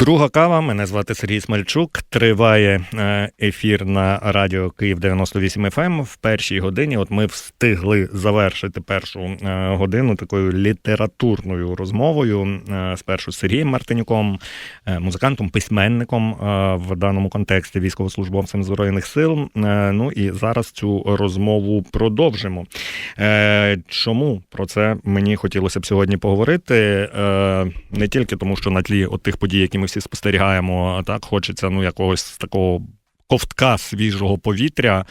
Друга кава. Мене звати Сергій Смальчук. Триває е, ефір на радіо Київ 98 FM. Ем. В першій годині. От ми встигли завершити першу е, годину такою літературною розмовою. е, Спершу з Сергієм Мартинюком, музикантом, письменником в даному контексті, військовослужбовцем збройних сил. Ну і зараз цю розмову продовжимо. Чому про це мені хотілося б сьогодні поговорити? Не тільки тому, що на тлі от тих подій, які ми всі спостерігаємо, так хочеться ну якогось такого. Ковтка свіжого повітря,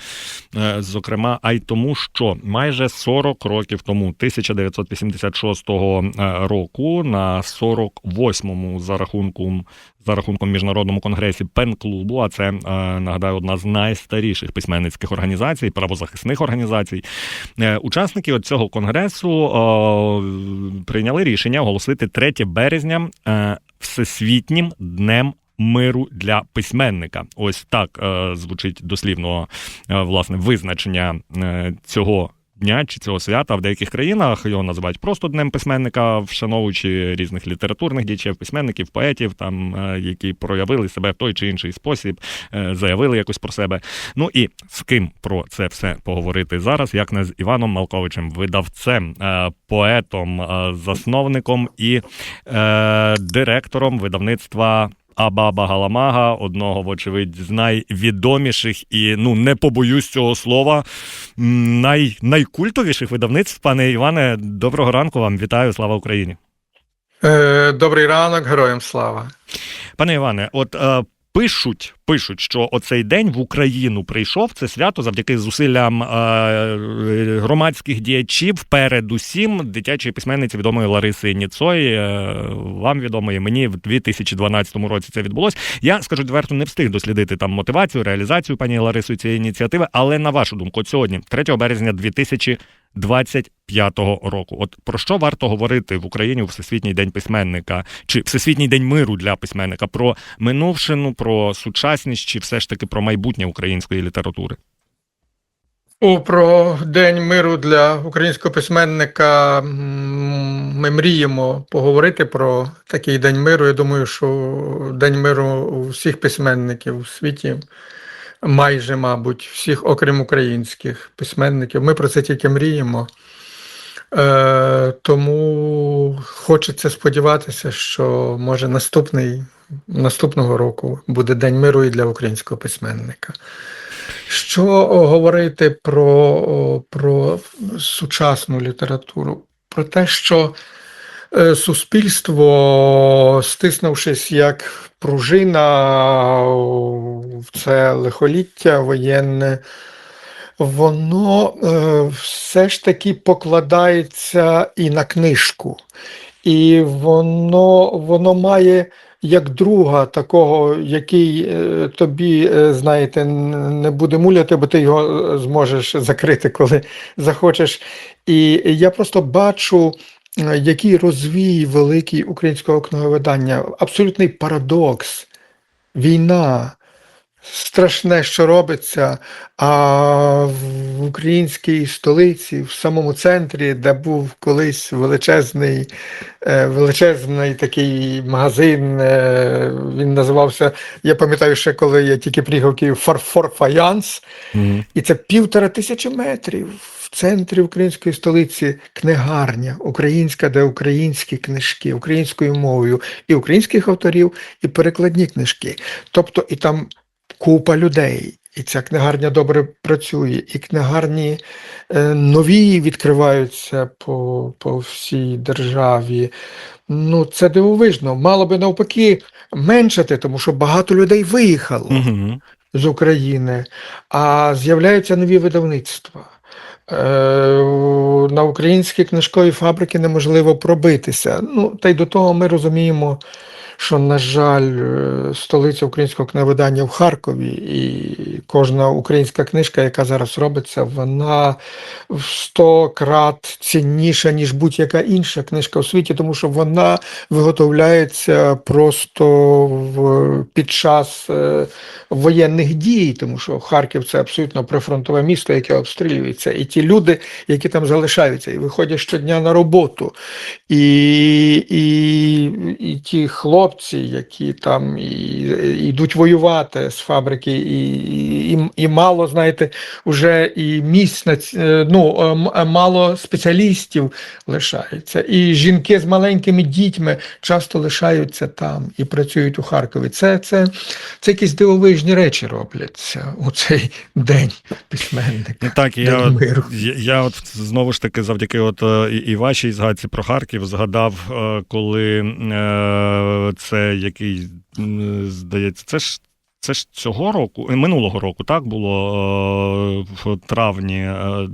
е, зокрема, а й тому, що майже 40 років тому, 1986 е, року, на 48-му за рахунком за рахунком міжнародному конгресі пен-клубу, а це е, нагадаю, одна з найстаріших письменницьких організацій, правозахисних організацій. Учасники цього конгресу прийняли рішення оголосити 3 березня всесвітнім днем. Миру для письменника, ось так е, звучить дослівно е, власне визначення е, цього дня чи цього свята в деяких країнах його називають просто днем письменника, вшановуючи різних літературних діячів, письменників, поетів, там е, які проявили себе в той чи інший спосіб, е, заявили якось про себе. Ну і з ким про це все поговорити зараз, як не з Іваном Малковичем, видавцем, е, поетом, засновником і директором видавництва. Абаба Галамага, одного, вочевидь, з найвідоміших і ну не побоюсь цього слова, най, найкультовіших видавництв. Пане Іване, доброго ранку вам. Вітаю, слава Україні. Е, Добрий ранок, героям слава. Пане Іване, от е, пишуть, пишуть, що оцей день в Україну прийшов це свято завдяки зусиллям е, громадських діячів, передусім дитячої письменниці відомої Лариси Ніцой. Е, вам відомої, мені в 2012 році це відбулось. Я скажу відверто, не встиг дослідити там мотивацію, реалізацію пані Ларисою цієї ініціативи. Але на вашу думку, от сьогодні, 3 березня 2025 року, от про що варто говорити в Україні у Всесвітній день письменника чи Всесвітній день миру для письменника? Про минувшину, про сучасність, чи все ж таки про майбутнє української літератури? О, про День миру для українського письменника ми мріємо поговорити про такий День миру. Я думаю, що День миру у всіх письменників у світі, майже, мабуть, всіх, окрім українських письменників. Ми про це тільки мріємо. Е, тому хочеться сподіватися, що може наступний, наступного року буде День миру і для українського письменника. Що говорити про, про сучасну літературу? Про те, що суспільство, стиснувшись як пружина в це лихоліття воєнне, воно е, все ж таки покладається і на книжку. І воно, воно має як друга такого, який е, тобі, е, знаєте, не буде муляти, бо ти його е, зможеш закрити, коли захочеш. І я просто бачу, е, який розвій великий українського книговидання, абсолютний парадокс, війна. Страшне, що робиться, а в українській столиці, в самому центрі, де був колись величезний, е, величезний такий магазин, е, він називався, я пам'ятаю ще, коли я тільки приїхав Київ, Фарфор Фаянс, і це півтора тисячі метрів в центрі української столиці книгарня, українська, де українські книжки, українською мовою, і українських авторів, і перекладні книжки. Тобто, і там купа людей. І ця книгарня добре працює, і книгарні е, нові відкриваються по, по всій державі. Ну, це дивовижно. Мало би навпаки меншати, тому що багато людей виїхало Угу. з України, а з'являються нові видавництва. Е, На українські книжкові фабрики неможливо пробитися. Ну, та й до того ми розуміємо, що, на жаль, е, столиця українського книговидання в Харкові, і кожна українська книжка, яка зараз робиться, вона в 100 крат цінніша, ніж будь-яка інша книжка у світі, тому що вона виготовляється просто в, під час е, воєнних дій, тому що Харків це абсолютно прифронтове місто, яке обстрілюється. І ті люди, які там залишаються і виходять щодня на роботу, і, і, і ті хлопці, які там і, і йдуть воювати з фабрики, і, і, і мало, знаєте, вже і місць на е, ну, е, е, мало спеціалістів лишається. І жінки з маленькими дітьми часто лишаються там і працюють у Харкові. Це, це, це якісь дивовижні речі робляться у цей день письменника. Ну, так, я, День от, миру. я, я от знову ж таки завдяки от і, і вашій згадці про Харків згадав, коли це який, здається, це ж. Це ж цього року, е, минулого року, так було е, в травні е,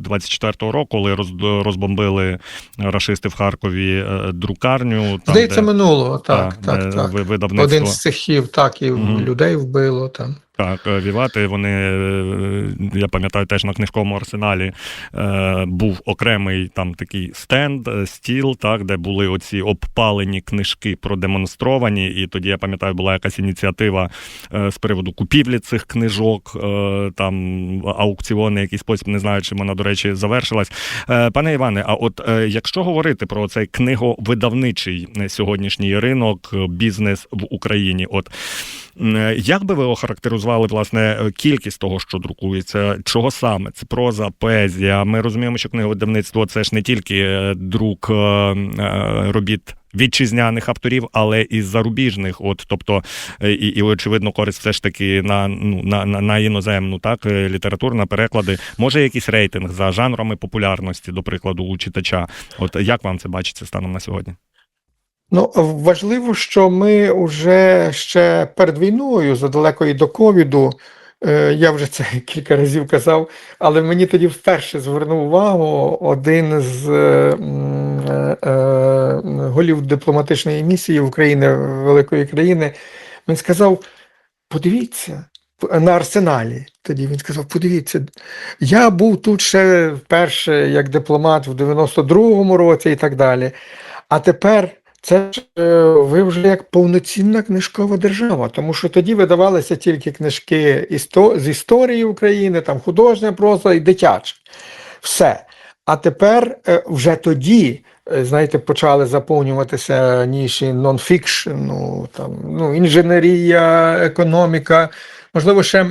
24-го року, коли розбомбили рашисти в Харкові е, друкарню. Там, Здається, де, минулого, так, та, так, так. видавництво. Один з цехів, так, і угу. людей вбило там. Так, е, Вівати, вони, е, я пам'ятаю, теж на книжковому арсеналі е, був окремий там такий стенд, е, стіл, так, де були оці обпалені книжки продемонстровані. І тоді я пам'ятаю, була якась ініціатива е, з приводу купівлі цих книжок, е, там аукціони, якийсь спосіб, не знаю, чим вона, до речі, завершилась. Е, Пане Іване, а от е, якщо говорити про цей книговидавничий е, сьогоднішній ринок, е, бізнес в Україні, от Е, Як би ви охарактеризували власне е, кількість того, що друкується? Чого саме? Це проза, поезія. Ми розуміємо, що книговидавництво це ж не тільки е, друк е, е, робіт. Вітчизняних авторів, але і зарубіжних, от тобто, е, і, і очевидно, користь все ж таки на ну на, на, на іноземну, так е, літературу, на переклади. Може, якийсь рейтинг за жанрами популярності, до прикладу, у читача. От як вам це бачиться станом на сьогодні? Ну, важливо, що ми вже ще перед війною, задалеко і до ковіду, е, я вже це кілька разів казав, але мені тоді вперше звернув увагу один з е, е, голів дипломатичної місії України, великої країни. Він сказав: подивіться. На арсеналі тоді він сказав: подивіться, я був тут ще вперше як дипломат в 92-му році і так далі. А тепер це ж е, ви вже як повноцінна книжкова держава, тому що тоді видавалися тільки книжки з історії України, там художня проза і дитяча. Все. А тепер е, вже тоді, е, знаєте, почали заповнюватися ніші нонфікшену, там, ну, інженерія, економіка. Можливо, ще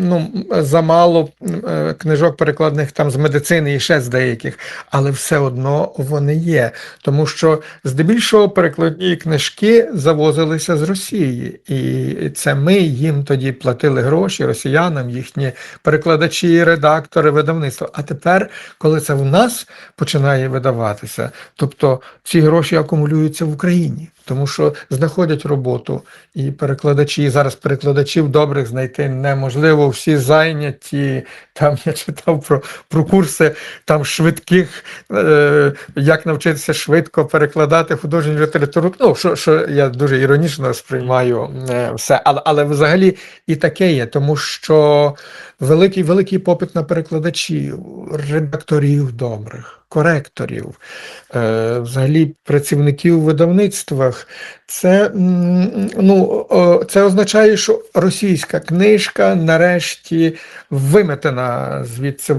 ну, замало е, книжок перекладених там з медицини і ще з деяких, але все одно вони є. Тому що здебільшого перекладні книжки завозилися з Росії, і це ми їм тоді платили гроші росіянам, їхні перекладачі, редактори, видавництва. А тепер, коли це в нас починає видаватися, тобто ці гроші акумулюються в Україні. Тому що знаходять роботу і перекладачі, і зараз перекладачів добрих знайти неможливо, всі зайняті. Там я читав про, про курси там швидких, е, як навчитися швидко перекладати художню літературу. Ну, що, що я дуже іронічно сприймаю е, все. Але, але взагалі і таке є, тому що великий великий попит на перекладачів, редакторів добрих, коректорів, е, взагалі працівників у видавництвах. Це, ну, це означає, що російська книжка нарешті виметена звідси,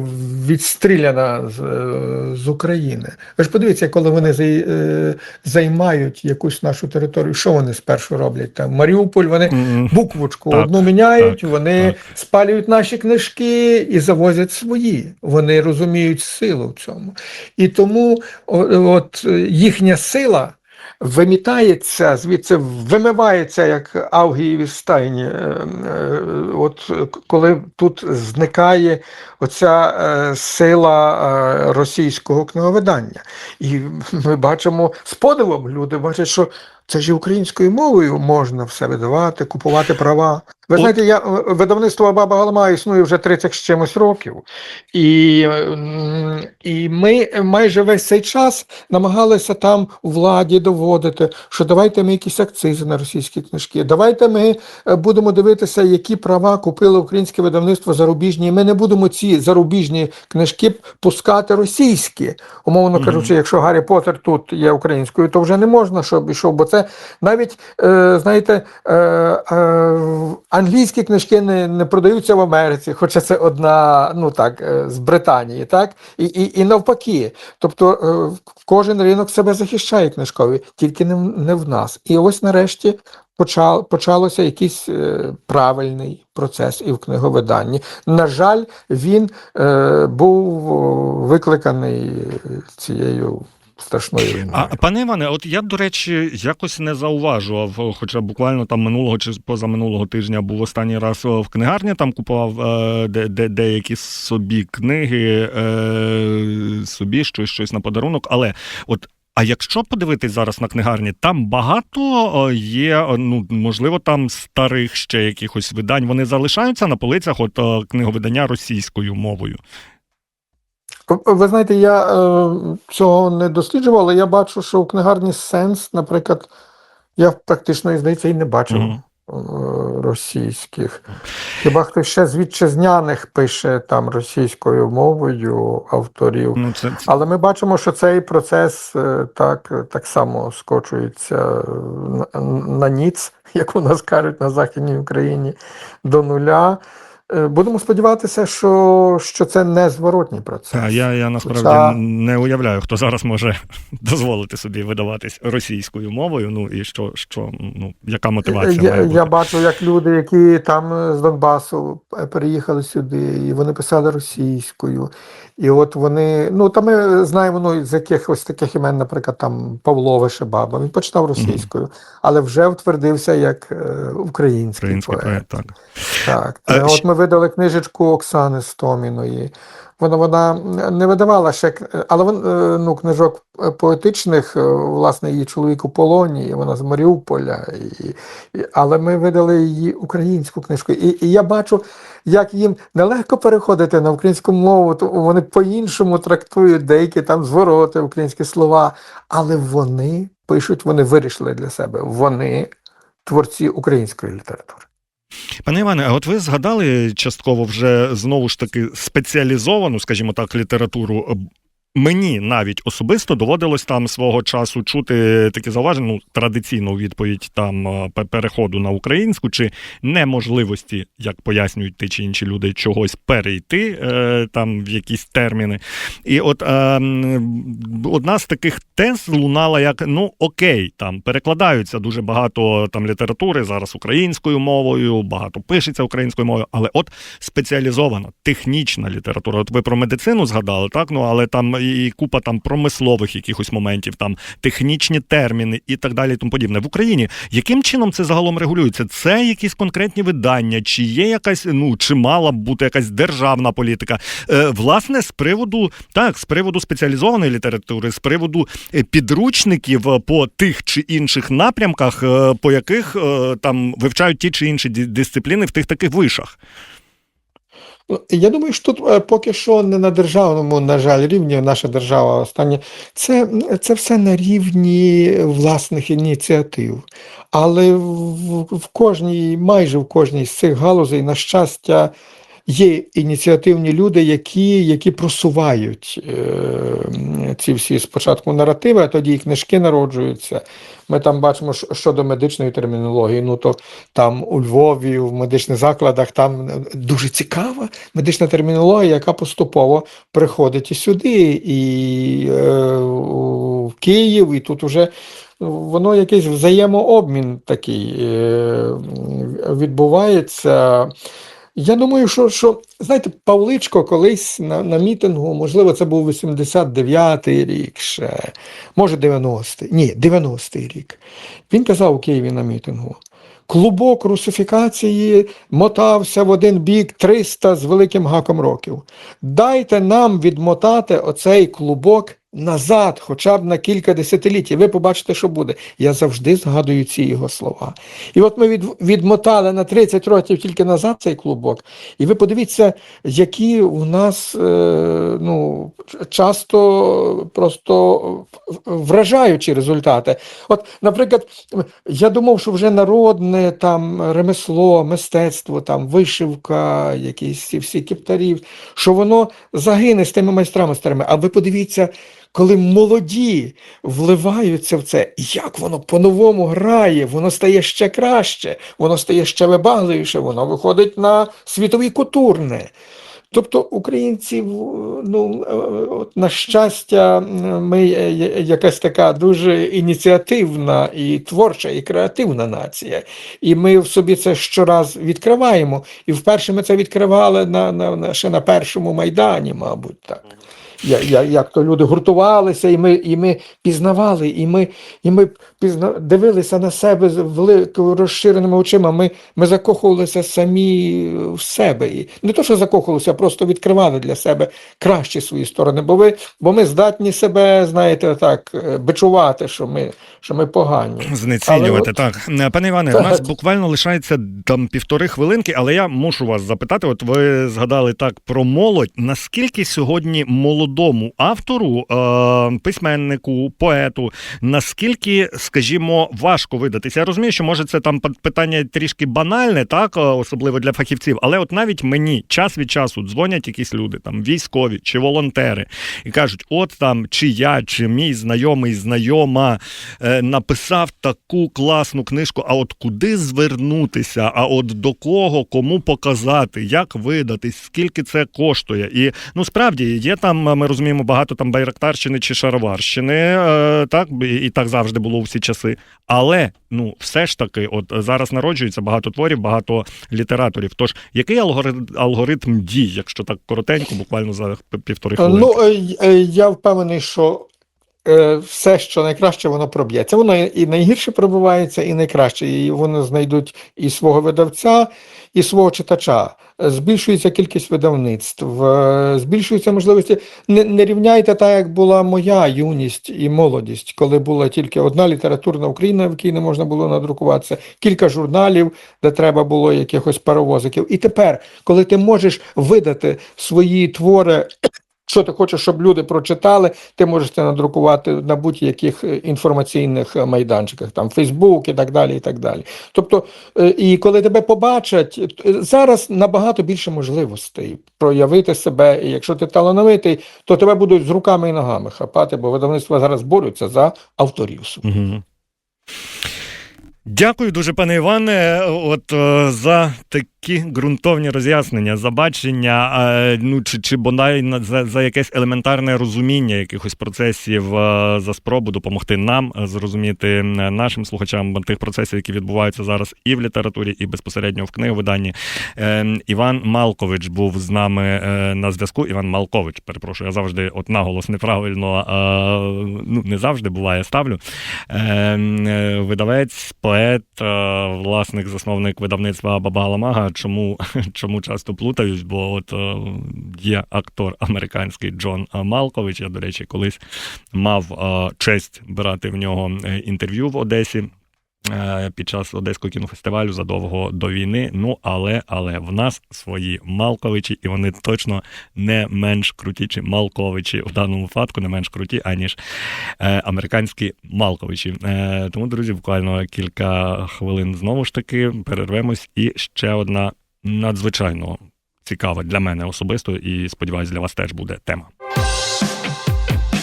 відстріляна з, е, з України. Ви ж подивіться, коли вони е, займають якусь нашу територію, що вони спершу роблять? Там Маріуполь, вони буквочку Так, одну міняють, так, вони так. спалюють наші книжки і завозять свої. Вони розуміють силу в цьому. І тому от їхня сила. Вимітається звідси, вимивається як Авгієві стайні. Е, е, От коли тут зникає оця е, сила російського книговидання. І ми бачимо з подивом, люди бачать, що це ж і українською мовою можна все видавати, купувати права. Ви От- знаєте, я е, видавництво Баба Галама існує вже 30 з чимось років. І, і ми майже весь цей час намагалися там владі доводити, що давайте ми якісь акцизи на російські книжки, давайте ми е, будемо дивитися, які права купило українське видавництво зарубіжні. І ми не будемо ці зарубіжні книжки пускати російські. Умовно кажучи, якщо Гаррі Поттер тут є українською, то вже не можна, щоб ішов, бо це навіть, е, знаєте, е, е, англійські книжки не, не продаються в Америці, хоча це одна, ну так, з Британії, так? І, і, і навпаки. Тобто кожен ринок себе захищає книжковий, тільки не, не в нас. І ось нарешті почав, почалося якийсь е, правильний процес і в книговиданні. На жаль, він е, був викликаний цією страшною війною. А пане Іване, от я, до речі, якось не зауважував, хоча буквально там минулого чи позаминулого тижня був останній раз в книгарні, там купував е, де, де, деякі собі книги, е, собі щось, щось на подарунок. Але от. А якщо подивитись зараз на книгарні, там багато є, ну можливо, там старих ще якихось видань. Вони залишаються на полицях, от книговидання російською мовою. Ви знаєте, я е, цього не досліджував, але я бачу, що у книгарні сенс, наприклад, я практично, здається, і не бачив Мгм. е, російських. Хіба хтось ще з вітчизняних пише там російською мовою авторів. Ну це, Але ми бачимо, що цей процес е, так, так само скочується на, на ніц, як у нас кажуть на Західній Україні, до нуля. Е, Будемо сподіватися, що, що це не зворотній процес. Та, я, я насправді Хоча- не уявляю, хто зараз може дозволити собі видаватись російською мовою. Ну і що, що ну яка мотивація Я, має бути? я бачу, як люди, які там з Донбасу е, переїхали сюди, і вони писали російською. І от вони, ну там ми знаємо ну, з якихось таких імен, наприклад, там Павло Вишебаба, він починав російською, але вже втвердився як е, український, Український поет. поет, так. Так, А Е, от ми видали книжечку Оксани Стоміної. Вона вона не видавала ще, але е, ну, книжок е, поетичних, е, власне, її чоловік у полоні, вона з Маріуполя. І, але ми видали її українську книжку. І, і я бачу, як їм нелегко переходити на українську мову, то вони по-іншому трактують деякі там звороти, українські слова. Але вони пишуть, вони вирішили для себе. Вони творці української літератури. Пане Іване, а от ви згадали частково вже знову ж таки спеціалізовану, скажімо так, літературу. Мені навіть особисто доводилось там свого часу чути такі зауваження, ну, традиційну відповідь там переходу на українську чи неможливості, як пояснюють ті чи інші люди, чогось перейти е, там в якісь терміни. І от е, одна з таких тез лунала як: ну окей, там перекладаються дуже багато там літератури зараз українською мовою, багато пишеться українською мовою, але от спеціалізована технічна література. От ви про медицину згадали, так? Ну але там і купа там промислових якихось моментів, там технічні терміни і так далі, і тому подібне. В Україні яким чином це загалом регулюється? Це якісь конкретні видання, чи є якась, ну чи мала б бути якась державна політика? Е, власне, з приводу так, з приводу спеціалізованої літератури, з приводу е, підручників е, по тих чи інших напрямках, е, по яких е, там вивчають ті чи інші дисципліни в тих таких вишах. Я думаю, що тут е, поки що не на державному, на жаль, рівні наша держава останнє. Це, це все на рівні власних ініціатив. Але в, в кожній, майже в кожній з цих галузей, на щастя, є ініціативні люди, які, які просувають е, ці всі спочатку наративи, а тоді і книжки народжуються. Ми там бачимо що- щодо медичної термінології. Ну то там у Львові, в медичних закладах, там дуже цікава медична термінологія, яка поступово приходить і сюди, і е, в Київ, і тут уже воно якийсь взаємообмін такий е, відбувається. Я думаю, що, що знаєте, Павличко колись на, на мітингу, можливо, це був 89-й рік ще, може 90-й, ні, 90-й рік. Він казав у Києві на мітингу. Клубок русифікації мотався в один бік 300 з великим гаком років. Дайте нам відмотати оцей клубок назад, хоча б на кілька десятиліть, і ви побачите, що буде. Я завжди згадую ці його слова. І от ми від, відмотали на 30 років тільки назад цей клубок, і ви подивіться, які у нас е, ну, часто просто вражаючі результати. От, наприклад, я думав, що вже народне там ремесло, мистецтво, там вишивка, якісь всі кептарів, що воно загине з тими майстрами старими. А ви подивіться, коли молоді вливаються в це, як воно по-новому грає, воно стає ще краще, воно стає ще вибагливіше, воно виходить на світові кутурне. Тобто українці, ну, е, от, на щастя, ми якась така дуже ініціативна і творча, і креативна нація. І ми в собі це щораз відкриваємо. І вперше ми це відкривали на, на, на, ще на першому майдані, мабуть, так. Я, я, як то люди гуртувалися, і ми, і ми пізнавали, і ми, і ми пізна, дивилися на себе з великими розширеними очима. Ми, ми закохувалися самі в себе. І не то, що закохувалися, а просто відкривали для себе кращі свої сторони. Бо, ви, бо ми здатні себе, знаєте, так, е, бичувати, що ми, що ми погані. Знецінювати, Але так. Е, Пане Іване, у нас буквально лишається там півтори хвилинки, але я мушу вас запитати: от ви згадали так про молодь. Наскільки сьогодні молодому автору, е, письменнику, поету, наскільки, скажімо, важко видатися? Я розумію, що може це там питання трішки банальне, так, е, особливо для фахівців, але от навіть мені час від часу дзвонять якісь люди, там військові чи волонтери, і кажуть: от там чи я, чи мій знайомий, знайома е, написав таку класну книжку. А от куди звернутися? А от до кого, кому показати, як видатись, скільки це коштує? І ну справді є там, ми розуміємо, багато там байрактарщини чи шароварщини, е, так і, так завжди було у всі часи. Але ну все ж таки, от зараз народжується багато творів, багато літераторів. Тож який алгоритм, алгоритм дій, якщо так коротенько, буквально за півтори хвилини? Ну, е, й- е, я впевнений, що е, все, що найкраще, воно проб'ється. Воно і найгірше пробивається, і найкраще. І вони знайдуть і свого видавця, і свого читача. Е, Збільшується кількість видавництв, е, збільшуються можливості. Не, не рівняйте так, як була моя юність і молодість, коли була тільки одна літературна Україна, в якій не можна було надрукуватися, кілька журналів, де треба було якихось паровозиків. І тепер, коли ти можеш видати свої твори що ти хочеш, щоб люди прочитали, ти можеш це надрукувати на будь-яких е, інформаційних е, майданчиках, там Фейсбук і так далі. і так далі. Тобто, е, і коли тебе побачать, зараз набагато більше можливостей проявити себе. І якщо ти талановитий, то тебе будуть з руками і ногами хапати, бо видавництва зараз борються за авторів. Угу. Дякую дуже, пане Іване. От е, за такі ґрунтовні роз'яснення, за бачення, е, ну чи, чи бодай за, за якесь елементарне розуміння якихось процесів, е, за спробу допомогти нам зрозуміти нашим слухачам тих процесів, які відбуваються зараз і в літературі, і безпосередньо в книговиданні. Іван Малкович був з нами на зв'язку. Іван Малкович, перепрошую, я завжди от наголос неправильно, ну не завжди буває, ставлю. Видавець, поет, е, власник, засновник видавництва Баба Галамага. Чому, чому часто плутаюсь? Бо от е, є актор американський Джон Малкович. Я, до речі, колись мав е, честь брати в нього інтерв'ю в Одесі. Е, Під час Одеського кінофестивалю задовго до війни. Ну але але в нас свої Малковичі, і вони точно не менш круті, чи Малковичі в даному випадку не менш круті, аніж е, американські Малковичі. Е, тому, друзі, буквально кілька хвилин знову ж таки перервемось. І ще одна надзвичайно цікава для мене особисто, і сподіваюсь, для вас теж буде тема.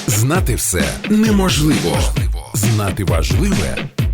Знати все неможливо. Знати важливе